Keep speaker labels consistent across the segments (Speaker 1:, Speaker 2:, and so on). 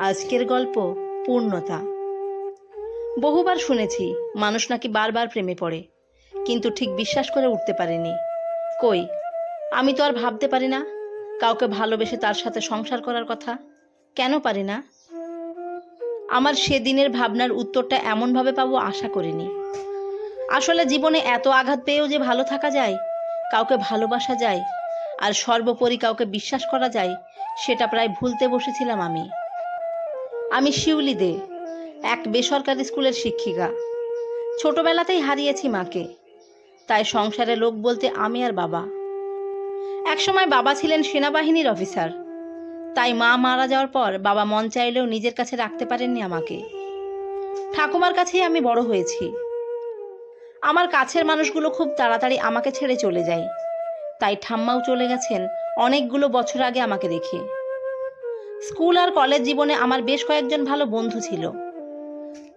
Speaker 1: আজকের গল্প পূর্ণতা। বহুবার শুনেছি, মানুষ নাকি বারবার প্রেমে পড়ে, কিন্তু ঠিক বিশ্বাস করে উঠতে পারেনি। কই, আমি তো আর ভাবতে পারি না, কাউকে ভালোবেসে তার সাথে সংসার করার কথা। কেন পারি না? আমার সেদিনের ভাবনার উত্তরটা এমনভাবে পাবো আশা করিনি। আসলে জীবনে এত আঘাত পেয়েও যে ভালো থাকা যায়, কাউকে ভালোবাসা যায়, আর সর্বোপরি কাউকে বিশ্বাস করা যায়, সেটা প্রায় ভুলতে বসেছিলাম আমি। আমি শিউলি দে, এক বেসরকারি স্কুলের শিক্ষিকা। ছোটবেলাতেই হারিয়েছি মাকে। তাই সংসারে লোক বলতে আমি আর বাবা। একসময় বাবা ছিলেন সেনাবাহিনীর অফিসার। তাই মা মারা যাওয়ার পর বাবা মন চাইলেও নিজের কাছে রাখতে পারেননি আমাকে। ঠাকুমার কাছেই আমি বড় হয়েছি। আমার কাছের মানুষগুলো খুব তাড়াতাড়ি আমাকে ছেড়ে চলে যায়। তাই ঠাম্মাও চলে গেছেন অনেকগুলো বছর আগে আমাকে রেখে স্কুল আর কলেজ জীবনে আমার বেশ কয়েকজন ভালো বন্ধু ছিল।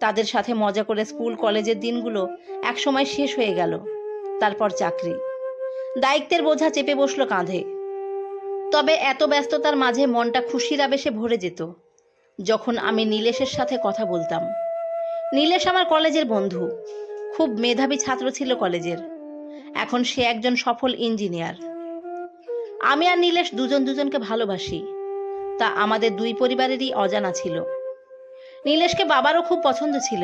Speaker 1: তাদের সাথে মজা করে স্কুল, কলেজের দিনগুলো একসময় শেষ হয়ে গেল, তারপর চাকরি। দায়িত্বের বোঝা চেপে বসল কাঁধে। তবে এত ব্যস্ততার মাঝে মনটা খুশির আবেশে ভরে যেত, যখন আমি নীলেশের সাথে কথা বলতাম। নীলেশ আমার কলেজের বন্ধু, খুব মেধাবী ছাত্র ছিল কলেজের। এখন সে একজন সফল ইঞ্জিনিয়ার। আমি আর নীলেশ দুজন দুজনকে ভালোবাসি। তা আমাদের দুই পরিবারেরই অজানা ছিল। নীলেশকে বাবারও খুব পছন্দ ছিল,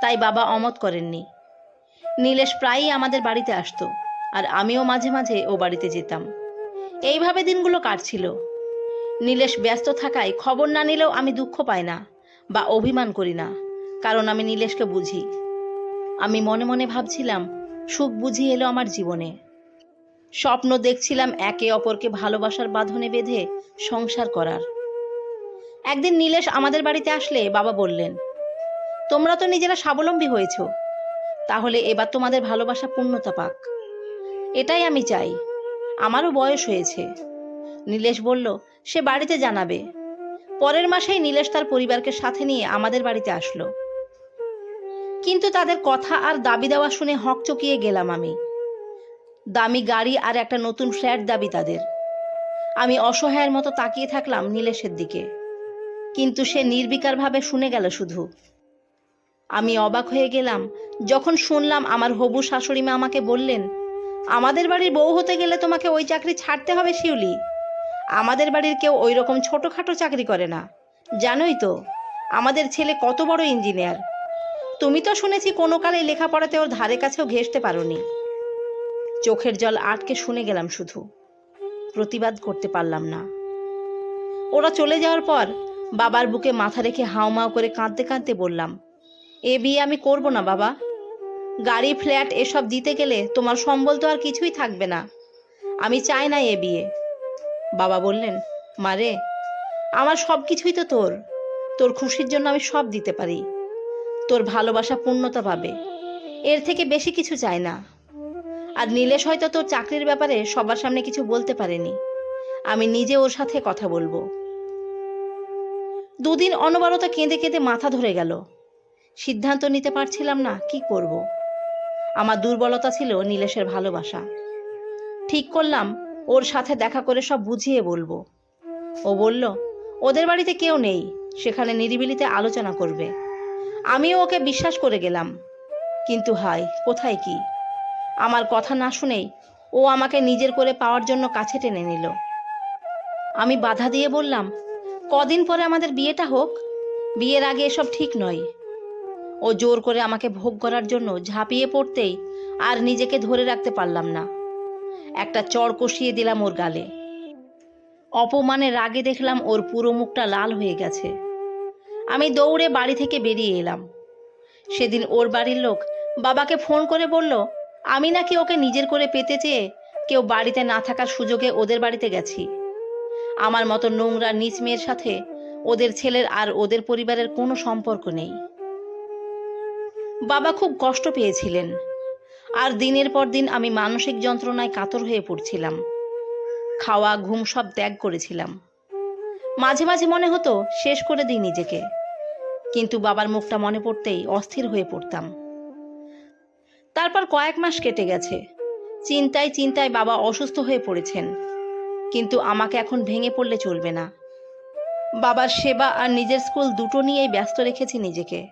Speaker 1: তাই বাবা অমত করেননি। নীলেশ প্রায়ই আমাদের বাড়িতে আসতো, আর আমিও মাঝে মাঝে ও বাড়িতে যেতাম। এইভাবে দিনগুলো কাটছিল। নীলেশ ব্যস্ত থাকায় খবর না নিলেও আমি দুঃখ পাই না, বা অভিমান করি না, কারণ আমি নীলেশকে বুঝি। আমি মনে মনে ভাবছিলাম, সুখ বুঝি এলো আমার জীবনে। স্বপ্ন দেখছিলাম একে অপরকে ভালোবাসার বাঁধনে বেঁধে সংসার করার। একদিন নীলেশ আমাদের বাড়িতে আসলে বাবা বললেন, তোমরা তো নিজেরা স্বাবলম্বী হয়েছ, তাহলে এবার তোমাদের ভালোবাসা পূর্ণতা পাক। এটাই আমি চাই, আমারও বয়স হয়েছে। নীলেশ বলল, সে বাড়িতে জানাবে। পরের মাসেই নীলেশ তার পরিবারকে সাথে নিয়ে আমাদের বাড়িতে আসলো। কিন্তু তাদের কথা আর দাবি দেওয়া শুনে হক চকিয়ে গেলাম আমি। দামি গাড়ি আর একটা নতুন ফ্ল্যাট দাবি তাদের। আমি অসহায়ের মতো তাকিয়ে থাকলাম নীলেশের দিকে। কিন্তু সে নির্বিকারভাবে শুনে গেল শুধু। আমি অবাক হয়ে গেলাম। যখন শুনলাম আমার হবু শাশুড়ি মা আমাকে বললেন, আমাদের বাড়ির বউ হতে গেলে তোমাকে ওই চাকরি ছাড়তে হবে শিউলি। আমাদের বাড়ির কেউ ওই রকম ছোটোখাটো চাকরি করে না। জানোই তো, আমাদের ছেলে কত বড় ইঞ্জিনিয়ার। তুমি তো শুনেছি কোনো কালে লেখাপড়াতে ওর ধারে কাছেও ঘেসতে পারোনি। চোখের জল আটকে শুনে গেলাম শুধু। প্রতিবাদ করতে পারলাম না। ওরা চলে যাওয়ার পর বাবার বুকে মাথা রেখে হাউমাউ করে কাঁদতে কাঁদতে বললাম, এ বিয়ে আমি করব না বাবা। গাড়ি, ফ্ল্যাট এসব দিতে গেলে তোমার সম্বল তো আর কিছুই থাকবে না। আমি চাই না এ বিয়ে। বাবা বললেন মারে আমার সব কিছুই তো তোর। তোর খুশির জন্য আমি সব দিতে পারি। তোর ভালোবাসা পূর্ণতা পাবে। এর থেকে বেশি কিছু চাই না। আর নীলেশ হয়তো তোর চাকরির ব্যাপারে সবার সামনে কিছু বলতে পারেনি। আমি নিজে ওর সাথে কথা বলব। দুদিন অনবরত কেঁদে কেঁদে মাথা ধরে গেল। সিদ্ধান্ত নিতে পারছিলাম না কি করব। আমার দুর্বলতা ছিল নীলেশের ভালোবাসা। ঠিক করলাম, ওর সাথে দেখা করে সব বুঝিয়ে বলব। ও বলল, ওদের বাড়িতে কেউ নেই, সেখানে নিরিবিলিতে আলোচনা করবে। আমিও ওকে বিশ্বাস করে গেলাম। কিন্তু হায়, কোথায় কি? আমার কথা না শুনেই ও আমাকে নিজের করে পাওয়ার জন্য কাছে টেনে নিল। আমি বাধা দিয়ে বললাম, কদিন পরে আমাদের বিয়েটা হোক? বিয়ের আগে এসব ঠিক নয়। ও জোর করে আমাকে ভোগ করার জন্য ঝাঁপিয়ে পড়তেই আর নিজেকে ধরে রাখতে পারলাম না। একটা চড় কষিয়ে দিলাম ওর গালে। অপমানে রাগে দেখলাম ওর পুরো মুখটা লাল হয়ে গেছে। আমি দৌড়ে বাড়ি থেকে বেরিয়ে এলাম। সেদিন ওর বাড়ির লোক বাবাকে ফোন করে বলল আমি নাকি ওকে নিজের করে পেতে চেয়ে কেউ বাড়িতে না থাকার সুযোগে ওদের বাড়িতে গেছি। আমার মতো নোংরা নিচ মেয়ের সাথে ওদের ছেলের আর ওদের পরিবারের কোনো সম্পর্ক নেই। বাবা খুব কষ্ট পেয়েছিলেন। আর দিনের পর দিন আমি মানসিক যন্ত্রণায় কাতর হয়ে পড়ছিলাম। খাওয়া, ঘুম সব ত্যাগ করেছিলাম। মাঝে মাঝে মনে হতো শেষ করে দিই নিজেকে। কিন্তু বাবার মুখটা মনে পড়তেই অস্থির হয়ে পড়তাম। তারপর কয়েক মাস কেটে গেছে। চিন্তায় চিন্তায় বাবা অসুস্থ হয়ে পড়েছেন। কিন্তু আমাকে এখন ভেঙে পড়লে চলবে না। বাবার সেবা আর নিজের স্কুল দুটো নিয়েই ব্যস্ত রেখেছি নিজেকে।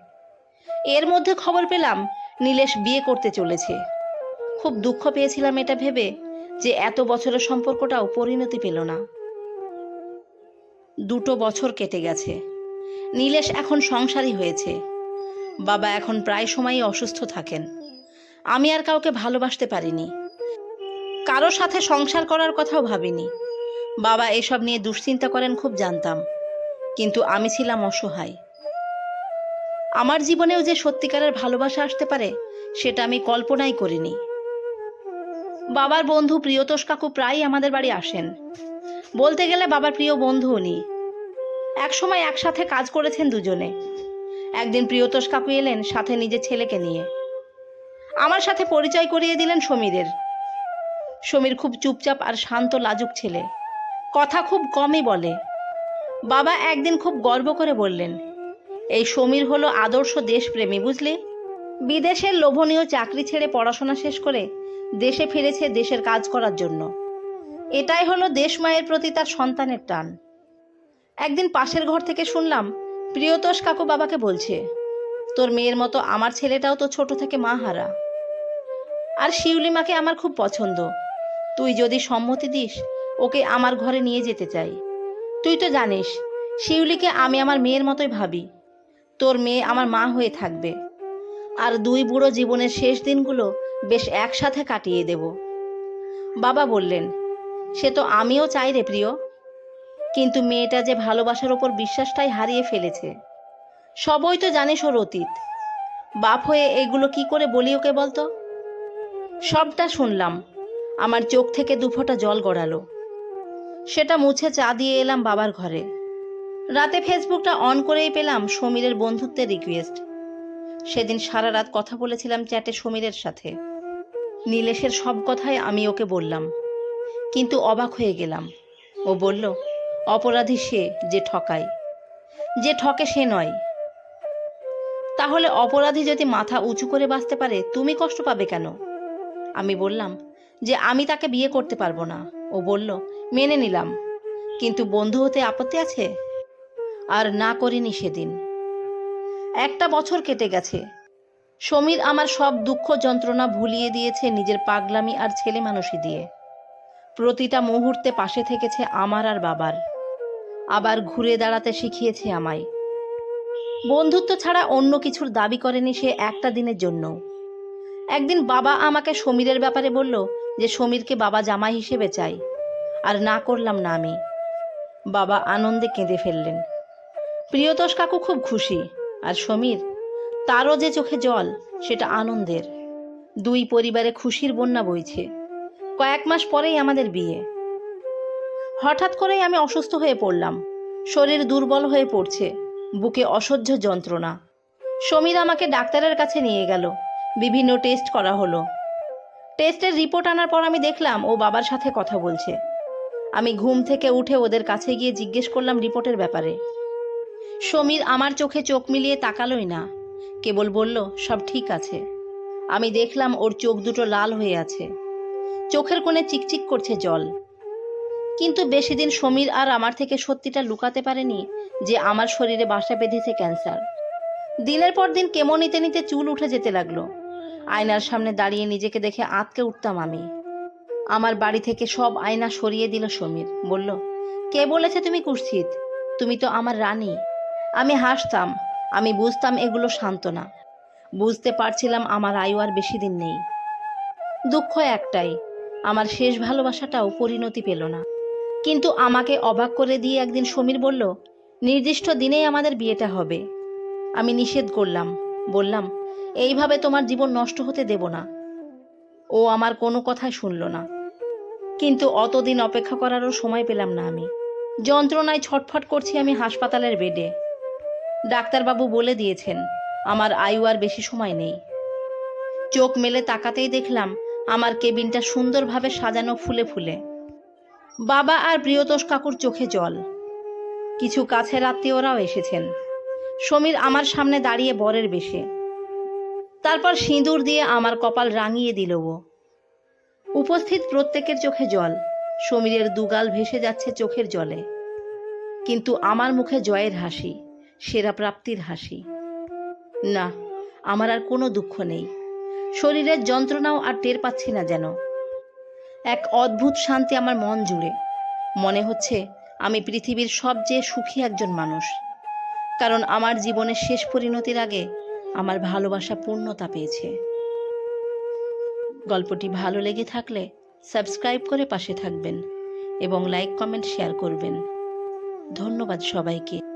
Speaker 1: এর মধ্যে খবর পেলাম, নীলেশ বিয়ে করতে চলেছে। খুব দুঃখ পেয়েছিলাম এটা ভেবে যে এত বছরের সম্পর্কটাও পরিণতি পেল না। দুটো বছর কেটে গেছে। নীলেশ এখন সংসারী হয়েছে। বাবা এখন প্রায় সময়ই অসুস্থ থাকেন। আমি আর কাউকে ভালোবাসতে পারিনি। কারও সাথে সংসার করার কথাও ভাবিনি। বাবা এসব নিয়ে দুশ্চিন্তা করেন খুব জানতাম। কিন্তু আমি ছিলাম অসহায়। আমার জীবনেও যে সত্যিকারের ভালোবাসা আসতে পারে, সেটা আমি কল্পনাই করিনি। বাবার বন্ধু প্রিয়তোষ কাকু প্রায়ই আমাদের বাড়ি আসেন। বলতে গেলে বাবার প্রিয় বন্ধু উনি। একসময় একসাথে কাজ করেছেন দুজনে। একদিন প্রিয়তোষ কাকু এলেন সাথে নিজের ছেলেকে নিয়ে। আমার সাথে পরিচয় করিয়ে দিলেন সমীরের। সমীর খুব চুপচাপ আর শান্ত, লাজুক ছেলে। কথা খুব কমই বলে। বাবা একদিন খুব গর্ব করে বললেন, এই সমীর হলো আদর্শ দেশপ্রেমী, বুঝলি? বিদেশের লোভনীয় চাকরি ছেড়ে পড়াশোনা শেষ করে দেশে ফিরেছে দেশের কাজ করার জন্য। এটাই হলো দেশ মায়ের প্রতি তার সন্তানের টান। একদিন পাশের ঘর থেকে শুনলাম, প্রিয়তোষ কাকু বাবাকে বলছে, তোর মেয়ের মতো আমার ছেলেটাও তো ছোট থেকে মা হারা। আর শিউলি মাকে আমার খুব পছন্দ। তুই যদি সম্মতি দিস, ওকে আমার ঘরে নিয়ে যেতে চাই। তুই তো জানিস, শিউলিকে আমি আমার মেয়ের মতোই ভাবি। তোর মেয়ে আমার মা হয়ে থাকবে। আর দুই বুড়ো জীবনের শেষ দিনগুলো বেশ একসাথে কাটিয়ে দেব। বাবা বললেন, সে তো আমিও চাই রে প্রিয়। কিন্তু মেয়েটা যে ভালোবাসার ওপর বিশ্বাসটাই হারিয়ে ফেলেছে। সবই তো জানিস ওর অতীত। বাপ হয়ে এগুলো কি করে বলি ওকে বলতো? সবটা শুনলাম। আমার চোখ থেকে দুফোঁটা জল গড়ালো। সেটা মুছে চা দিয়ে এলাম বাবার ঘরে। রাতে ফেসবুকটা অন করেই পেলাম সমীরের বন্ধুত্বের রিকোয়েস্ট সেদিন সারা রাত কথা বলেছিলাম চ্যাটে সমীরের সাথে। নীলেশের সব কথাই আমি ওকে বললাম। কিন্তু অবাক হয়ে গেলাম। ও বলল, অপরাধী সে যে ঠকায়। যে ঠকে সে নয়। তাহলে অপরাধী যদি মাথা উঁচু করে বাঁচতে পারে, তুমি কষ্ট পাবে কেন? আমি বললাম যে আমি তাকে বিয়ে করতে পারব না। ও বলল, মেনে নিলাম। কিন্তু বন্ধু হতে আপত্তি আছে? আর না করিনি সেদিন। একটা বছর কেটে গেছে। সমীর আমার সব দুঃখ যন্ত্রণা ভুলিয়ে দিয়েছে নিজের পাগলামি আর ছেলে মানুষই দিয়ে। প্রতিটা মুহূর্তে পাশে থেকেছে আমার আর বাবার। আবার ঘুরে দাঁড়াতে শিখিয়েছে আমায়। বন্ধুত্ব ছাড়া অন্য কিছুর দাবি করেনি সে একটা দিনের জন্য। একদিন বাবা আমাকে সমীরের ব্যাপারে বলল যে সমীরকে বাবা জামাই হিসেবে চাই। আর না করলাম না আমি। বাবা আনন্দে কেঁদে ফেললেন। প্রিয়তোষ কাকু খুব খুশি, আর সমীর, তারও যে চোখে জল, সেটা আনন্দের। দুই পরিবারে খুশির বন্যা বইছে। কয়েক মাস পরেই আমাদের বিয়ে। হঠাৎ করেই আমি অসুস্থ হয়ে পড়লাম। শরীর দুর্বল হয়ে পড়ছে। বুকে অসহ্য যন্ত্রণা। সমীর আমাকে ডাক্তারের কাছে নিয়ে গেল। বিভিন্ন টেস্ট করা হলো। টেস্টের রিপোর্ট আনার পর আমি দেখলাম ও বাবার সাথে কথা বলছে। আমি ঘুম থেকে উঠে ওদের কাছে গিয়ে জিজ্ঞেস করলাম রিপোর্টের ব্যাপারে। সমীর আমার চোখে চোখ মিলিয়ে তাকালোই না। কেবল বলল, সব ঠিক আছে। আমি দেখলাম ওর চোখ দুটো লাল হয়ে আছে। চোখের কোণে চিকচিক করছে জল। কিন্তু বেশি দিন সমীর আর আমার থেকে সত্যিটা লুকাতে পারেনি যে আমার শরীরে বাসা বেঁধেছে ক্যান্সার। দিনের পর দিন কেমো নিতে নিতে চুল উঠে যেতে লাগল। আয়নার সামনে দাঁড়িয়ে নিজেকে দেখে আঁতকে উঠতাম আমি। আমার বাড়ি থেকে সব আয়না সরিয়ে দিল সমীর। বলল, কে বলেছে তুমি কুৎসিত তুমি তো আমার রানী। আমি হাসতাম, আমি বুঝতাম এগুলো সান্ত্বনা বুঝতে পারছিলাম আমার আয়ু আর বেশি দিন নেই। দুঃখ একটাই, আমার শেষ ভালোবাসাটাও পরিণতি পেল না। কিন্তু আমাকে অবাক করে দিয়ে একদিন সমীর বলল, নির্দিষ্ট দিনেই আমাদের বিয়েটা হবে। আমি নিষেধ করলাম, বললাম এইভাবে তোমার জীবন নষ্ট হতে দেব না। ও আমার কোনো কথাই শুনল না। কিন্তু অতদিন অপেক্ষা করারও সময় পেলাম না আমি। যন্ত্রণায় ছটফট করছি আমি হাসপাতালের বেডে। ডাক্তারবাবু বলে দিয়েছেন, আমার আয়ু আর বেশি সময় নেই। চোখ মেলে তাকাতেই দেখলাম, আমার কেবিনটা সুন্দরভাবে সাজানো ফুলে ফুলে। বাবা আর প্রিয়তোষ কাকুর চোখে জল। কিছু কাছের আত্মীয়রাও এসেছেন। সমীর আমার সামনে দাঁড়িয়ে বরের বেশে। তারপর সিঁদুর দিয়ে আমার কপাল রাঙিয়ে দিল ও। উপস্থিত প্রত্যেকের চোখে জল, সমীরের দুগাল ভেসে যাচ্ছে চোখের জলে। কিন্তু আমার মুখে জয়ের হাসি, সেরা প্রাপ্তির হাসি। না, আমার আর কোনো দুঃখ নেই। শরীরের যন্ত্রণাও আর টের পাচ্ছি না যেন। এক অদ্ভুত শান্তি আমার মন জুড়ে। মনে হচ্ছে আমি পৃথিবীর সবচেয়ে সুখী একজন মানুষ। কারণ আমার জীবনের শেষ পরিণতির আগে আমার ভালোবাসা পূর্ণতা পেয়েছে। গল্পটি ভালো লেগে থাকলে সাবস্ক্রাইব করে পাশে থাকবেন এবং লাইক, কমেন্ট, শেয়ার করবেন। ধন্যবাদ সবাইকে।